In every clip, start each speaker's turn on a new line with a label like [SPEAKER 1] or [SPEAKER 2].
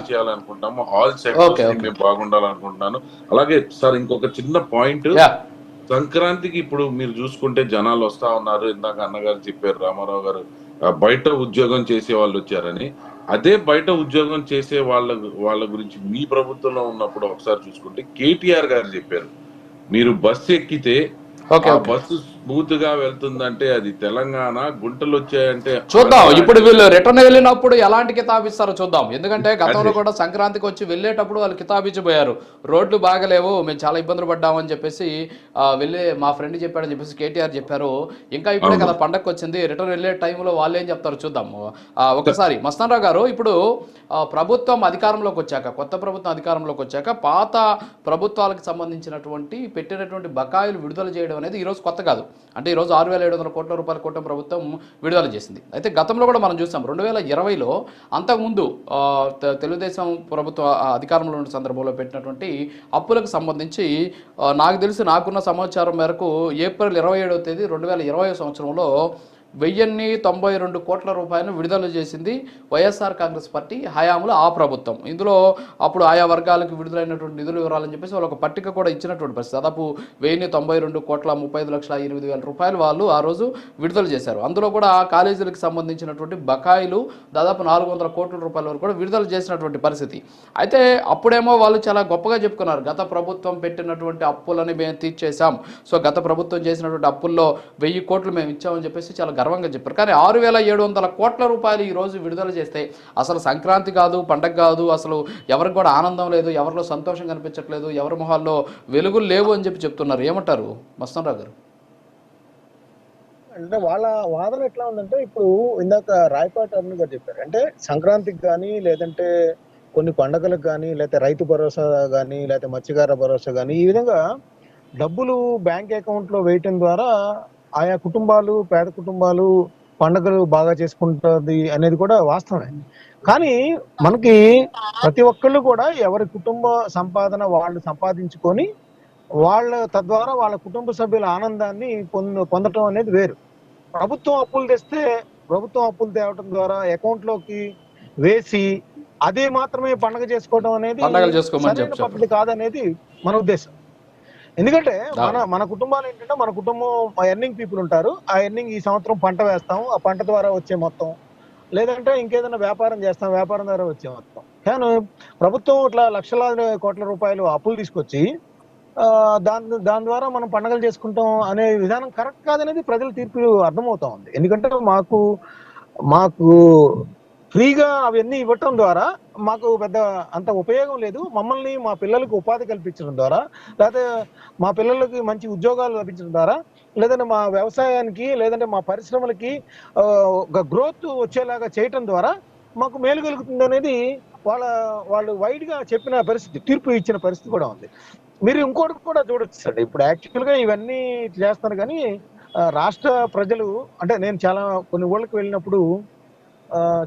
[SPEAKER 1] మంచి చేయాలనుకుంటాము all sectors మేము బాగుండాలనుకుంటున్నాను. అలాగే సార్ ఇంకొక చిన్న పాయింట్. సంక్రాంతికి ఇప్పుడు మీరు చూసుకుంటే జనాలు వస్తా ఉన్నారు. ఇందాక అన్నగారు చెప్పారు రామారావు గారు బయట ఉద్యోగం చేసే వాళ్ళు వచ్చారని. అదే బయట ఉద్యోగం చేసే వాళ్ళ వాళ్ళ గురించి మీ ప్రభుత్వంలో ఉన్నప్పుడు ఒకసారి చూసుకుంటే కేటీఆర్ గారు చెప్పారు. మీరు బస్సు ఎక్కితే బస్సు స్మూత్గా వెళ్తుందంటే అది తెలంగాణ గుంటలు వచ్చాయంటే
[SPEAKER 2] చూద్దాం ఇప్పుడు వీళ్ళు రిటర్న్ వెళ్ళినప్పుడు ఎలాంటి కితాబ్ ఇస్తారో చూద్దాం. ఎందుకంటే గతంలో కూడా సంక్రాంతికి వచ్చి వెళ్ళేటప్పుడు వాళ్ళు కితాబ్ ఇచ్చిపోయారు. రోడ్లు బాగలేవు మేము చాలా ఇబ్బందులు పడ్డామని చెప్పేసి వెళ్ళి మా ఫ్రెండ్ చెప్పాడని చెప్పేసి కేటీఆర్ చెప్పారు. ఇంకా ఇప్పుడే కదా పండగకి వచ్చింది. రిటర్న్ వెళ్ళే టైంలో వాళ్ళు ఏం చెప్తారు చూద్దాం. ఒకసారి మస్తానరావు గారు ఇప్పుడు ప్రభుత్వం అధికారంలోకి వచ్చాక కొత్త ప్రభుత్వం అధికారంలోకి వచ్చాక పాత ప్రభుత్వాలకు సంబంధించినటువంటి పెట్టినటువంటి బకాయిలు విడుదల చేయడం అనేది ఈరోజు కొత్త కాదు. అంటే ఈరోజు ఆరు వేల ఏడు వందల కోట్ల రూపాయల కూటమి ప్రభుత్వం విడుదల చేసింది. అయితే గతంలో కూడా మనం చూసాం రెండు వేల ఇరవైలో అంతకుముందు తె- తెలుగుదేశం ప్రభుత్వ అధికారంలో ఉన్న సందర్భంలో పెట్టినటువంటి అప్పులకు సంబంధించి నాకు తెలిసి నాకున్న సమాచారం మేరకు ఏప్రిల్ ఇరవై ఏడవ తేదీ రెండు వేల ఇరవై సంవత్సరంలో వెయ్యిన్ని తొంభై రెండు కోట్ల రూపాయలను విడుదల చేసింది వైఎస్ఆర్ కాంగ్రెస్ పార్టీ హయాంలో ఆ ప్రభుత్వం. ఇందులో అప్పుడు ఆయా వర్గాలకు విడుదలైనటువంటి నిధుల వివరాలని చెప్పేసి వాళ్ళు ఒక పట్టిక కూడా ఇచ్చినటువంటి పరిస్థితి. దాదాపు వెయ్యిన్ని తొంభై రెండు కోట్ల ముప్పై ఐదు లక్షల ఎనిమిది వేల రూపాయలు వాళ్ళు ఆ రోజు విడుదల చేశారు. అందులో కూడా కాలేజీలకు సంబంధించినటువంటి బకాయిలు దాదాపు నాలుగు వందల కోట్ల రూపాయల వరకు కూడా విడుదల చేసినటువంటి పరిస్థితి. అయితే అప్పుడేమో వాళ్ళు చాలా గొప్పగా చెప్పుకున్నారు. గత ప్రభుత్వం పెట్టినటువంటి అప్పులని మేము తీర్చేశాం. సో గత ప్రభుత్వం చేసినటువంటి అప్పుల్లో వెయ్యి కోట్లు మేము ఇచ్చామని చెప్పేసి చాలా గర్వంగా చెప్పారు. కానీ ఆరు వేల ఏడు వందల కోట్ల రూపాయలు ఈ రోజు విడుదల చేస్తే అసలు సంక్రాంతి కాదు పండగ కాదు అసలు ఎవరికి కూడా ఆనందం లేదు ఎవరిలో సంతోషం కనిపించట్లేదు ఎవరి మొహాల్లో వెలుగులు లేవు అని చెప్పి చెప్తున్నారు. ఏమంటారు మస్తానరావు గారు?
[SPEAKER 3] అంటే వాళ్ళ వాదన ఎట్లా ఉందంటే ఇప్పుడు ఇందాక రాయపాటి అరుణ్ గారు చెప్పారు. అంటే సంక్రాంతికి కానీ లేదంటే కొన్ని పండగలకు కానీ లేకపోతే రైతు భరోసా కానీ లేకపోతే మత్స్యకార భరోసా కానీ ఈ విధంగా డబ్బులు బ్యాంక్ అకౌంట్లో వేయటం ద్వారా ఆయా కుటుంబాలు పేద కుటుంబాలు పండగలు బాగా చేసుకుంటుంది అనేది కూడా వాస్తవమే. కానీ మనకి ప్రతి ఒక్కళ్ళు కూడా ఎవరి కుటుంబ సంపాదన వాళ్ళు సంపాదించుకొని వాళ్ళ తద్వారా వాళ్ళ కుటుంబ సభ్యుల ఆనందాన్ని పొంద పొందటం అనేది వేరు. ప్రభుత్వం అప్పులు తెస్తే ప్రభుత్వం అప్పులు తేవటం ద్వారా అకౌంట్లోకి వేసి అదే మాత్రమే పండగ చేసుకోవడం అనేది కాదనేది మన ఉద్దేశం. ఎందుకంటే మన మన కుటుంబాలు ఏంటంటే మన కుటుంబం ఎర్నింగ్ పీపుల్ ఉంటారు. ఆ ఎర్నింగ్ ఈ సంవత్సరం పంట వేస్తాం ఆ పంట ద్వారా వచ్చే మొత్తం. లేదంటే ఇంకేదైనా వ్యాపారం చేస్తాం. వ్యాపారం ద్వారా వచ్చే మొత్తం. కానీ ప్రభుత్వం ఇట్లా లక్షలాది కోట్ల రూపాయలు అప్పులు తీసుకొచ్చి దాని దాని ద్వారా మనం పండగలు చేసుకుంటాం అనే విధానం కరెక్ట్ కాదనేది ప్రజల తీర్పు అర్థమవుతా ఉంది. ఎందుకంటే మాకు మాకు ఫ్రీగా అవన్నీ ఇవ్వటం ద్వారా మాకు పెద్ద అంత ఉపయోగం లేదు. మమ్మల్ని మా పిల్లలకు ఉపాధి కల్పించడం ద్వారా లేకపోతే మా పిల్లలకి మంచి ఉద్యోగాలు లభించడం ద్వారా లేదంటే మా వ్యవసాయానికి లేదంటే మా పరిశ్రమలకి ఒక గ్రోత్ వచ్చేలాగా చేయటం ద్వారా మాకు మేలు కలుగుతుంది అనేది వాళ్ళ వాళ్ళు వైడ్గా చెప్పిన పరిస్థితి తీర్పు ఇచ్చిన పరిస్థితి కూడా ఉంది. మీరు ఇంకోటి కూడా చూడొచ్చు అండి ఇప్పుడు యాక్చువల్గా ఇవన్నీ చేస్తారు కానీ రాష్ట్ర ప్రజలు అంటే నేను చాలా కొన్ని ఊళ్ళకి వెళ్ళినప్పుడు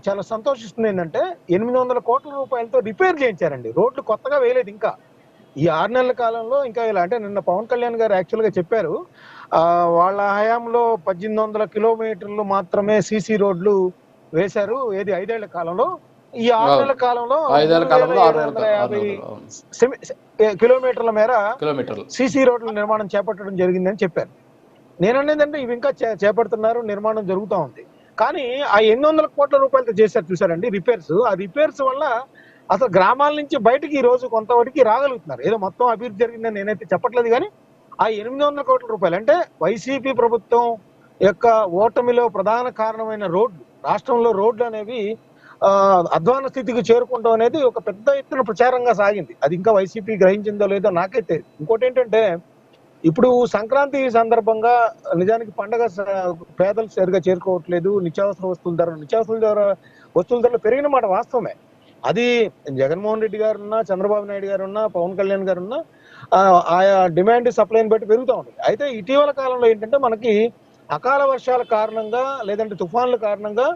[SPEAKER 3] చాలా సంతోషిస్తుంది ఏంటంటే ఎనిమిది వందల కోట్ల రూపాయలతో రిపేర్ చేయించారండి. రోడ్లు కొత్తగా వేయలేదు ఇంకా. ఈ ఆరు నెలల కాలంలో ఇంకా ఇలా అంటే నిన్న పవన్ కళ్యాణ్ గారు యాక్చువల్గా చెప్పారు ఆ, వాళ్ళ హయాంలో పద్దెనిమిది వందల కిలోమీటర్లు మాత్రమే సీసీ రోడ్లు వేశారు. ఏది ఐదేళ్ళ కాలంలో? ఈ ఆరు. నెలల కాలంలో కిలోమీటర్ల మేర
[SPEAKER 2] కిలోమీటర్లు.
[SPEAKER 3] సీసీ రోడ్ల నిర్మాణం చేపట్టడం జరిగిందని చెప్పారు. నేను అనేది ఇవి ఇంకా చేపడుతున్నారు నిర్మాణం జరుగుతూ ఉంది. కానీ ఆ ఎనిమిది వందల కోట్ల రూపాయలతో చేశారు చూసారండి రిపేర్స్ ఆ రిపేర్స్ వల్ల అసలు గ్రామాల నుంచి బయటకి ఈ రోజు కొంతవరకు రాగలుగుతున్నారు. ఏదో మొత్తం అభివృద్ధి జరిగిందని నేనైతే చెప్పట్లేదు కానీ ఆ ఎనిమిది వందల కోట్ల రూపాయలు అంటే వైసీపీ ప్రభుత్వం యొక్క ఓటమిలో ప్రధాన కారణమైన రోడ్లు రాష్ట్రంలో రోడ్లు అనేవి అధ్వాన స్థితికి చేరుకుంటాం అనేది ఒక పెద్ద ఎత్తున ప్రచారంగా సాగింది. అది ఇంకా వైసీపీ గ్రహించిందో లేదో నాకైతే ఇంకోటి ఏంటంటే ఇప్పుడు సంక్రాంతి సందర్భంగా నిజానికి పండగ స- పేదలు సరిగా చేరుకోవట్లేదు. నిత్యావసర వస్తువుల ధర నిత్యావసర ధర వస్తువుల ధరలు పెరిగిన మాట వాస్తవమే. అది జగన్మోహన్ రెడ్డి గారు ఉన్నా చంద్రబాబు నాయుడు గారు ఉన్నా పవన్ కళ్యాణ్ గారు ఉన్నా ఆయా డిమాండ్ సప్లైని బట్టి పెరుగుతూ ఉంది. అయితే ఇటీవల కాలంలో ఏంటంటే మనకి అకాల వర్షాల కారణంగా లేదంటే తుఫాన్ల కారణంగా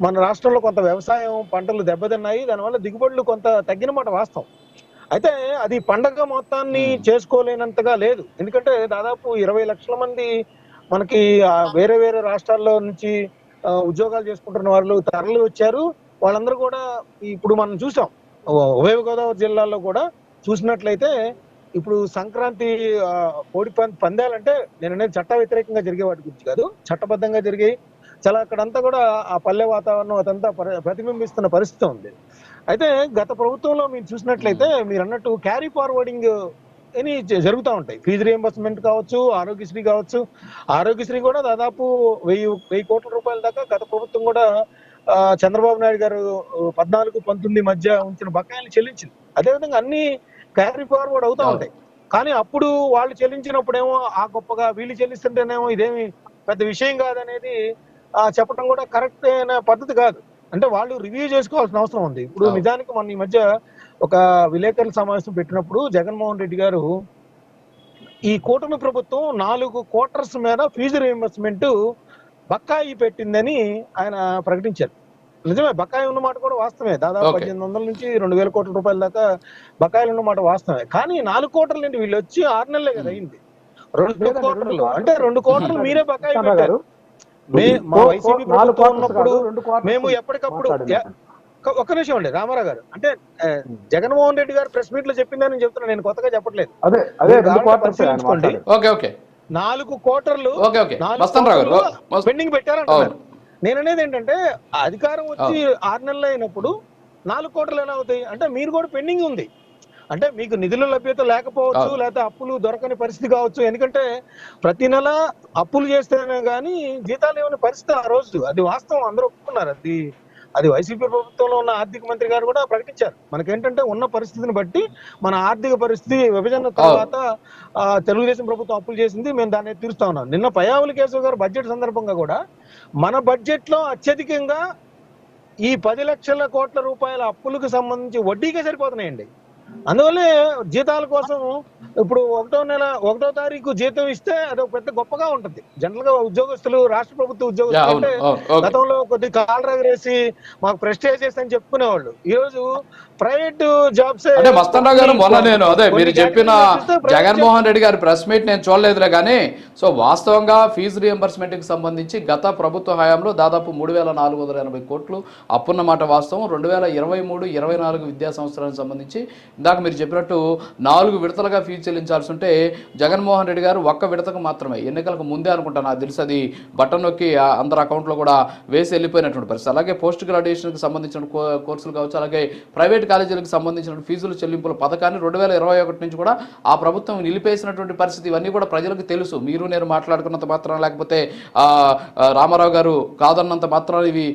[SPEAKER 3] మన రాష్ట్రంలో కొంత వ్యవసాయం పంటలు దెబ్బతిన్నాయి. దానివల్ల దిగుబడులు కొంత తగ్గిన మాట వాస్తవం. అయితే అది పండగ మొత్తాన్ని. చేసుకోలేనంతగా లేదు. ఎందుకంటే దాదాపు ఇరవై లక్షల మంది మనకి వేరే వేరే రాష్ట్రాల్లో నుంచి ఉద్యోగాలు చేసుకుంటున్న వాళ్ళు తరలి వచ్చారు. వాళ్ళందరూ కూడా ఇప్పుడు మనం చూసాం. ఉభయ గోదావరి జిల్లాలో కూడా చూసినట్లయితే ఇప్పుడు సంక్రాంతి కోడి పందాలంటే నేను అనేది చట్ట వ్యతిరేకంగా జరిగే వాటి గురించి కాదు. చట్టబద్ధంగా జరిగాయి. చాలా అక్కడంతా కూడా ఆ పల్లె వాతావరణం అదంతా ప్ర- ప్రతిబింబిస్తున్న పరిస్థితి ఉంది. అయితే గత ప్రభుత్వంలో మీరు చూసినట్లయితే మీరు అన్నట్టు క్యారీ ఫార్వర్డింగ్ అని జరుగుతూ ఉంటాయి. ఫీజు రియంబర్స్మెంట్ కావచ్చు ఆరోగ్యశ్రీ కావచ్చు. ఆరోగ్యశ్రీ కూడా దాదాపు వెయ్యి వెయ్యి కోట్ల రూపాయల దాకా గత ప్రభుత్వం కూడా చంద్రబాబు నాయుడు గారు పద్నాలుగు పంతొమ్మిది మధ్య ఉంచిన బకాయిలు చెల్లించింది. అదేవిధంగా అన్ని క్యారీ ఫార్వర్డ్ అవుతా ఉంటాయి. కానీ అప్పుడు వాళ్ళు చెల్లించినప్పుడేమో ఆ గొప్పగా వీళ్ళు చెల్లిస్తుంటేనేమో ఇదేమి పెద్ద విషయం కాదనేది ఆ, చెప్పడం కూడా కరెక్ట్ అయిన పద్ధతి కాదు. అంటే వాళ్ళు రివ్యూ చేసుకోవాల్సిన అవసరం ఉంది. ఇప్పుడు. నిజానికి మన ఈ మధ్య ఒక విలేకరుల సమావేశం పెట్టినప్పుడు జగన్మోహన్ రెడ్డి గారు ఈ కూటమి ప్రభుత్వం నాలుగు క్వార్టర్స్ మీద ఫీజు రియంబర్స్మెంట్ బకాయి పెట్టిందని ఆయన ప్రకటించారు. నిజమే బకాయి ఉన్నమాట కూడా వాస్తవమే. దాదాపు. పద్దెనిమిది వందల నుంచి రెండు వేల కోట్ల రూపాయల దాకా బకాయిలు ఉన్నమాట వాస్తవమే. కానీ నాలుగు కోట్ల నుండి వీళ్ళు వచ్చి ఆరు నెలలే కదా అయింది. రెండు కోట్రలు. అంటే రెండు కోట్రలు మీరే బకాయి పెట్టారు. మేము ఎప్పటికప్పుడు ఒక్క- నిమిషం అండి రామారావు గారు. అంటే జగన్మోహన్ రెడ్డి గారు ప్రెస్ మీట్లో చెప్పిందని నేను చెప్తున్నా నేను కొత్తగా చెప్పట్లేదు.
[SPEAKER 4] అదే అదే
[SPEAKER 3] మీరు
[SPEAKER 4] రెండు
[SPEAKER 3] కావాలంటే
[SPEAKER 4] క్వార్టర్స్ ఆయన
[SPEAKER 3] పరిశీలించుకోండి.
[SPEAKER 4] మాట్లాడేది.
[SPEAKER 2] Okay okay.
[SPEAKER 3] నాలుగు కోటర్లు
[SPEAKER 2] ఓకే ఓకే.
[SPEAKER 3] నాలుగు
[SPEAKER 2] మస్తాన్ రావు గారు.
[SPEAKER 3] కోటర్లు
[SPEAKER 2] మస్-
[SPEAKER 3] పెండింగ్ పెట్టారంటున్నారు. నేను అనేది ఏంటంటే అధికారం వచ్చి ఆరు నెలలు అయినప్పుడు నాలుగు కోటలు ఎలా అవుతాయి? అంటే మీరు కూడా పెండింగ్ ఉంది. అంటే మీకు నిధుల లభ్యత లేకపోవచ్చు. లేకపోతే అప్పులు దొరకని పరిస్థితి కావచ్చు. ఎందుకంటే ప్రతి నెల అప్పులు చేస్తేనే కానీ జీతాలు ఇవ్వని పరిస్థితి ఆ రోజు. అది వాస్తవం. అందరూ ఒప్పుకున్నారు. అది అది వైసీపీ ప్రభుత్వంలో ఉన్న ఆర్థిక మంత్రి గారు కూడా ప్రకటించారు. మనకేంటంటే ఉన్న పరిస్థితిని బట్టి మన ఆర్థిక పరిస్థితి విభజన తర్వాత తెలుగుదేశం ప్రభుత్వం అప్పులు చేసింది. మేము దాన్ని తీరుస్తా ఉన్నాం. నిన్న పయావుల కేశవ్ గారు బడ్జెట్ సందర్భంగా కూడా మన బడ్జెట్లో అత్యధికంగా ఈ పది లక్షల కోట్ల రూపాయల అప్పులకు సంబంధించి వడ్డీకే సరిపోతున్నాయండి. అందువల్లే జీతాల కోసం ఇప్పుడు ఒకటో నెల ఒకటో తారీఖు జీతం ఇస్తే అది ఒక పెద్ద గొప్పగా ఉంటుంది. జనరల్గా ఉద్యోగస్తులు రాష్ట్ర ప్రభుత్వ ఉద్యోగస్తులు అంటే గతంలో కొద్ది కాల్ ఎగరేసి మాకు ప్రెస్టేజెస్ అని చెప్పుకునేవాళ్ళు. ఈ రోజు ప్రైవేట్ జాబ్స్
[SPEAKER 2] అంటే గారు మొన్న నేను అదే మీరు చెప్పిన జగన్మోహన్ రెడ్డి గారి ప్రెస్ మీట్ నేను చూడలేదులే కానీ సో వాస్తవంగా ఫీజు రియంబర్స్మెంట్కి సంబంధించి గత ప్రభుత్వ హయాంలో దాదాపు మూడు వేల నాలుగు వందల ఎనభై కోట్లు అప్పున్నమాట వాస్తవం. రెండు వేల ఇరవై మూడు ఇరవై నాలుగు విద్యా సంవత్సరానికి సంబంధించి ఇందాక మీరు చెప్పినట్టు నాలుగు విడతలుగా ఫీజు చెల్లించాల్సి ఉంటే జగన్మోహన్ రెడ్డి గారు ఒక్క విడతకు మాత్రమే. ఎన్నికలకు ముందే అనుకుంటా నాకు తెలుసు అది బటన్ నొక్కి అందరి అకౌంట్లో కూడా వేసి వెళ్ళిపోయినటువంటి పరిస్థితి. అలాగే పోస్ట్ గ్రాడ్యుయేషన్కి సంబంధించిన కోర్సులు కావచ్చు అలాగే ప్రైవేట్ కాలేజీలకు సంబంధించిన ఫీజుల చెల్లింపుల పథకాన్ని రెండు వేల ఇరవై ఒకటి నుంచి కూడా ఆ ప్రభుత్వం నిలిపేసినటువంటి పరిస్థితి ఇవన్నీ కూడా ప్రజలకు తెలుసు. మీరు నేను మాట్లాడుకున్నంత మాత్రం లేకపోతే రామారావు గారు కాదన్నంత మాత్రం ఇవి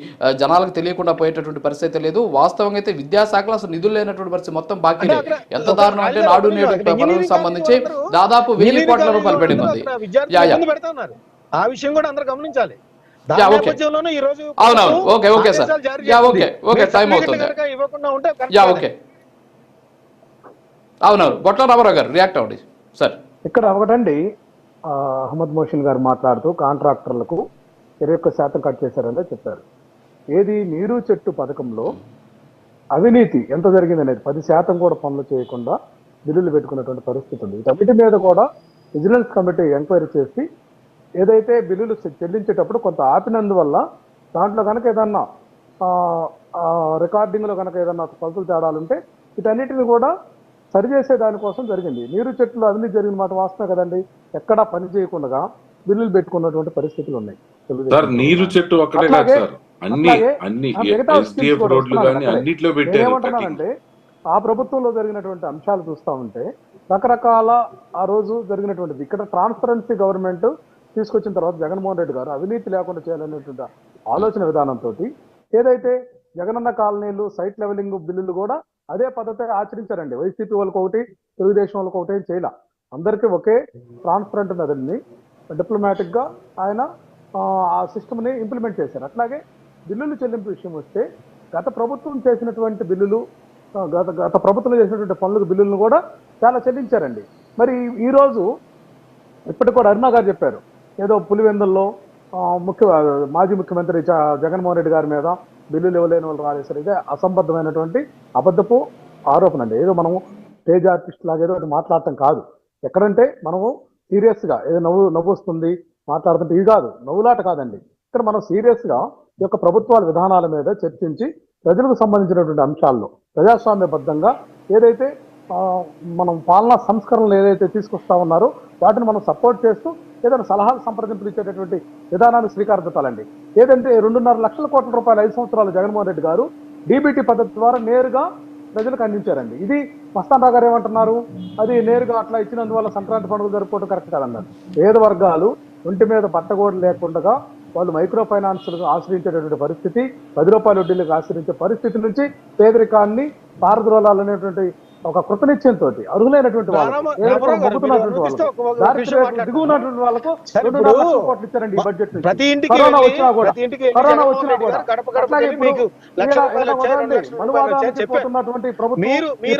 [SPEAKER 2] జనాలకు తెలియకుండా పోయేటటువంటి పరిస్థితి లేదు. వాస్తవంగా అయితే విద్యాశాఖలో అసలు నిధులు లేనటువంటి పరిస్థితి మొత్తం బాకీ
[SPEAKER 3] అంటే అక్కడ
[SPEAKER 2] ఎంత దారుణం అంటే నాడు నేడు పనులకు సంబంధించి దాదాపు వెయ్యి కోట్ల రూపాయలు
[SPEAKER 3] ఉన్నారు. ఆ విషయం కూడా అందరూ గమనించాలి.
[SPEAKER 2] అవునవును. Okay, okay, sir. Yeah. Okay, okay, time అవుతుంది. యా. ఓకే. అవునవును. బొట్ల రామారావు గారు రియాక్ట్ అవ్వండి సార్.
[SPEAKER 4] ఇక్కడ ఒకటండి అహ్మద్ మోషన్ గారు మాట్లాడుతూ కాంట్రాక్టర్లకు ఇరవై ఒక్క శాతం కట్ చేశారని చెప్పారు. ఏది నీరు చెట్టు పథకంలో అవినీతి ఎంత జరిగింది అనేది పది శాతం కూడా పనులు చేయకుండా బిల్లులు పెట్టుకున్నటువంటి పరిస్థితి ఉంది. వీటన్నిటి మీద కూడా విజిలెన్స్ కమిటీ ఎంక్వైరీ చేసి ఏదైతే బిల్లులు చెల్లించేటప్పుడు కొంత ఆపినందువల్ల దాంట్లో కనుక ఏదన్నా రికార్డింగ్లో కనుక ఏదన్నా కొలతలు తేడాలుంటే వీటన్నిటిని కూడా సరిచేసే దానికోసం జరిగింది. నీరు చెట్లు అవినీతి జరిగిన మాట వాస్తవే కదండి. ఎక్కడా పని చేయకుండా బిల్లులు పెట్టుకున్నటువంటి పరిస్థితులు ఉన్నాయి.
[SPEAKER 1] నీరు చెట్టు అన్ని అన్ని ఎస్డిఎఫ్ రోడ్లు కానీ. అన్నిట్లో పెట్టారు.
[SPEAKER 4] నేనేమంటున్నానంటే ఆ ప్రభుత్వంలో జరిగినటువంటి అంశాలు చూస్తా ఉంటే రకరకాల ఆ రోజు జరిగినటువంటిది ఇక్కడ ట్రాన్స్పరెన్సీ గవర్నమెంట్ తీసుకొచ్చిన తర్వాత జగన్మోహన్ రెడ్డి గారు అవినీతి లేకుండా చేయాలనేటువంటి ఆలోచన విధానంతో ఏదైతే జగనన్న కాలనీలు సైట్ లెవెలింగ్ బిల్లులు కూడా అదే పద్ధతి ఆచరించారండి వైసీపీ వాళ్ళకి ఒకటి తెలుగుదేశం వాళ్ళకి ఒకటి చేయాల అందరికీ ఒకే ట్రాన్స్పరెంట్ మెథడ్ని డిప్లొమాటిక్గా ఆయన ఆ, ఆ సిస్టమ్ని ఇంప్లిమెంట్ చేశారు అట్లాగే బిల్లులు చెల్లింపు విషయం వస్తే గత ప్రభుత్వం చేసినటువంటి బిల్లులు గత గత ప్రభుత్వం చేసినటువంటి పనులకు బిల్లులను కూడా చాలా చెల్లించారండి. మరి ఈ రోజు ఇప్పటికి కూడా అరుణా గారు చెప్పారు. ఏదో పులివెందుల్లో ముఖ్య మాజీ ముఖ్యమంత్రి జ- జగన్మోహన్ రెడ్డి గారి మీద బిల్లులు ఇవ్వలేని వాళ్ళు రాలేశారు ఇదే అసంబద్ధమైనటువంటి అబద్ధపు ఆరోపణ అండి. ఏదో మనము స్టేజ్ ఆర్టిస్ట్ లాగా ఏదో మాట్లాడటం కాదు. ఎక్కడంటే మనము సీరియస్గా ఏదో నవ్వు నవ్వు వస్తుంది మాట్లాడుతుంటే ఇది కాదు నవ్వులాట కాదండి. ఇక్కడ మనం సీరియస్గా ఈ యొక్క ప్రభుత్వాల విధానాల మీద చర్చించి ప్రజలకు సంబంధించినటువంటి అంశాల్లో ప్రజాస్వామ్యబద్ధంగా ఏదైతే మనం పాలనా సంస్కరణలు ఏదైతే తీసుకొస్తా ఉన్నారో వాటిని మనం సపోర్ట్ చేస్తూ ఏదైనా సలహాలు సంప్రదింపులు ఇచ్చేటటువంటి విధానాన్ని శ్రీకారం చుట్టాలండి ఏదంటే రెండున్నర లక్షల కోట్ల రూపాయలు ఐదు సంవత్సరాలు జగన్మోహన్ రెడ్డి గారు డీబీటీ పద్ధతి ద్వారా నేరుగా ప్రజలకు అందించారండి. ఇది మస్తాన్ గారు ఏమంటున్నారు? అది నేరుగా అట్లా ఇచ్చినందువల్ల సంక్రాంతి పండుగ జరుపుకోవడం కరెక్ట్ కాదన్నారు. పేద వర్గాలు ఒంటి మీద పట్టగోడు లేకుండా వాళ్ళు మైక్రో ఫైనాన్స్ ఆశ్రయించేటటువంటి పరిస్థితి పది రూపాయల వడ్డీలకు ఆశ్రయించే పరిస్థితి నుంచి పేదరికాన్ని పారద్రోలాలనేటువంటి ఒక కృతనిశ్చయంతో అర్హులైనటువంటి
[SPEAKER 3] మీరు
[SPEAKER 4] వాళ్ళకు, లక్షల కోట్లు ఇచ్చారండి ఈ బడ్జెట్.
[SPEAKER 3] ప్రతి ఇంటికి
[SPEAKER 4] వచ్చినా కూడా కరోనా వచ్చినా కూడా
[SPEAKER 3] రెండు
[SPEAKER 4] ప్రభుత్వం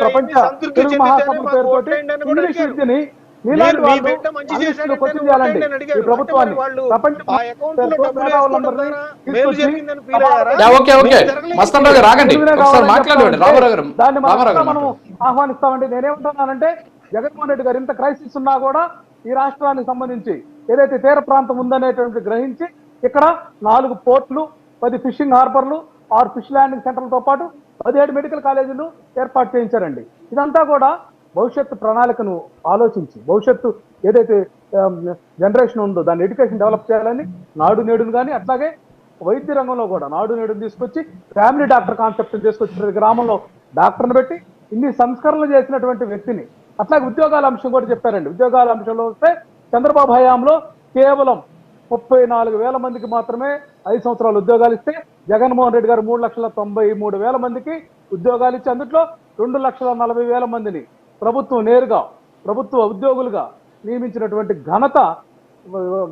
[SPEAKER 4] ప్రపంచ తెలుగు
[SPEAKER 3] మాకు
[SPEAKER 4] పేరుతోటి ఇంగ్లీష్. విద్యని
[SPEAKER 3] మీరు
[SPEAKER 4] మీలాంటి
[SPEAKER 3] మీ
[SPEAKER 4] వాళ్ళు
[SPEAKER 3] బిడ్డ మంచి
[SPEAKER 4] ఇంగ్లీష్లో
[SPEAKER 3] చేశాడంటే
[SPEAKER 4] క్వశ్చన్
[SPEAKER 3] ఓట్లేయండి
[SPEAKER 4] చేయాలండి
[SPEAKER 3] అని అడిగారు.
[SPEAKER 4] ఈ ప్రభుత్వాన్ని.
[SPEAKER 3] అంటే వాళ్ళు
[SPEAKER 4] ప్రపంచ
[SPEAKER 3] ఆ అకౌంట్లో
[SPEAKER 4] పేరుతో
[SPEAKER 3] డబ్బులు
[SPEAKER 4] మేధావులందరినీ
[SPEAKER 3] వేసుకుంటున్నారా? మేలు
[SPEAKER 4] తీసుకొచ్చి
[SPEAKER 3] జరిగిందని ఫీల్ అయ్యారా?
[SPEAKER 2] Yeah, okay okay.
[SPEAKER 3] మీకు జరగలేదు.
[SPEAKER 2] మస్తాన్ రావు గారు రాగండి ఒకసారి మాట్లాడండి రామారావు గారు. రామారావు
[SPEAKER 4] మనం ఆహ్వానిస్తామండి. నేనేమంటున్నానంటే జగన్మోహన్ రెడ్డి గారు ఇంత క్రైసిస్ ఉన్నా కూడా ఈ రాష్ట్రానికి సంబంధించి ఏదైతే తీర ప్రాంతం ఉందనేటువంటి గ్రహించి ఇక్కడ నాలుగు పోర్ట్లు పది ఫిషింగ్ హార్బర్లు ఆరు ఫిష్ ల్యాండింగ్ సెంటర్లతో పాటు పదిహేడు మెడికల్ కాలేజీలు ఏర్పాటు చేయించారండి. ఇదంతా కూడా భవిష్యత్తు ప్రణాళికను ఆలోచించి భవిష్యత్తు ఏదైతే um, జనరేషన్ ఉందో దాన్ని ఎడ్యుకేషన్ డెవలప్ చేయాలని నాడు నేడును కానీ అట్లాగే వైద్య రంగంలో కూడా నాడు నేడును తీసుకొచ్చి ఫ్యామిలీ డాక్టర్ కాన్సెప్ట్ తీసుకొచ్చి ప్రతి గ్రామంలో డాక్టర్ని పెట్టి ఇన్ని సంస్కరణలు చేసినటువంటి వ్యక్తిని అట్లాగే ఉద్యోగాల అంశం కూడా చెప్పారండి. ఉద్యోగాల అంశంలో వస్తే చంద్రబాబు హయాంలో కేవలం ముప్పై నాలుగు వేల మందికి మాత్రమే ఐదు సంవత్సరాలు ఉద్యోగాలు ఇస్తే జగన్మోహన్ రెడ్డి గారు మూడు లక్షల తొంభై మూడు వేల మందికి ఉద్యోగాలు ఇచ్చి అందులో రెండు లక్షల నలభై వేల మందిని ప్రభుత్వం నేరుగా ప్రభుత్వ ఉద్యోగులుగా నియమించినటువంటి ఘనత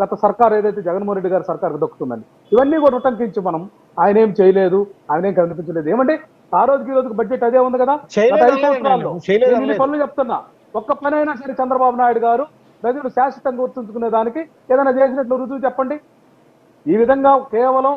[SPEAKER 4] గత సర్కార్ ఏదైతే జగన్మోహన్ రెడ్డి గారి సర్కార్కి దక్కుతుందండి. ఇవన్నీ కూడా ఉటంకించి మనం ఆయన ఏం చేయలేదు ఆయన ఏం కనిపించలేదు. ఏమంటే ఆ రోజుకి ఈ రోజుకి బడ్జెట్ అదే ఉంది కదా. పనులు చెప్తున్నా. ఒక్క పని అయినా సరే చంద్రబాబు నాయుడు గారు ప్రజలు శాశ్వతంగా గుర్తుంచుకునే దానికి ఏదైనా చేసినట్లు రుజువు చెప్పండి. ఈ విధంగా కేవలం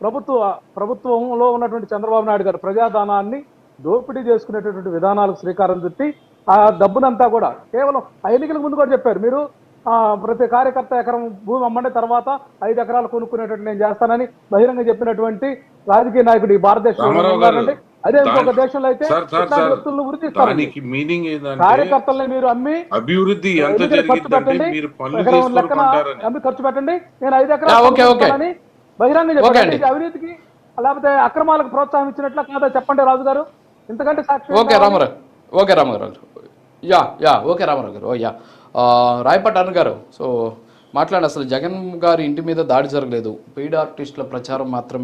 [SPEAKER 4] ప్రభుత్వ ప్రభుత్వంలో ఉన్నటువంటి చంద్రబాబు నాయుడు గారు ప్రజాదానాన్ని దోపిడీ చేసుకునేటటువంటి విధానాలకు శ్రీకారం చుట్టి ఆ డబ్బునంతా కూడా కేవలం ఎన్నికలకు ముందు కూడా చెప్పారు. మీరు ఆ, ప్రతి కార్యకర్త ఎకరం భూమి అమ్మండి తర్వాత ఐదు ఎకరాలు కొనుక్కునేటట్టు నేను చేస్తానని బహిరంగ చెప్పినటువంటి రాజకీయ నాయకుడు ఈ భారతదేశంలో అదే ఇంకొక దేశంలో అయితే
[SPEAKER 1] దానికి మీనింగ్
[SPEAKER 4] కార్యకర్తల్ని మీరు అమ్మి
[SPEAKER 1] అభివృద్ధి ఎంత
[SPEAKER 4] ఖర్చు
[SPEAKER 1] జరిగిందంటే
[SPEAKER 4] పెట్టండి.
[SPEAKER 1] మీరు పనులు
[SPEAKER 4] అమ్మి ఖర్చు పెట్టండి. నేను ఐదు ఎకరాలు బహిరంగ చెప్పండి. అవినీతికి లేకపోతే అక్రమాలకు ప్రోత్సాహం ఇచ్చినట్లా కాదా చెప్పండి రాజు గారు ఇంతకంటే సాక్షి
[SPEAKER 2] okay Ramarao. Okay Ramarao yeah yeah okay Ramarao garu. Oh yeah. ఆ, రాయపాటి అన్న గారు సో మాట్లాడండి అసలు జగన్ గారి ఇంటి మీద దాడి జరగలేదు. పెయిడ్ ఆర్టిస్టుల ప్రచారం మాత్రమే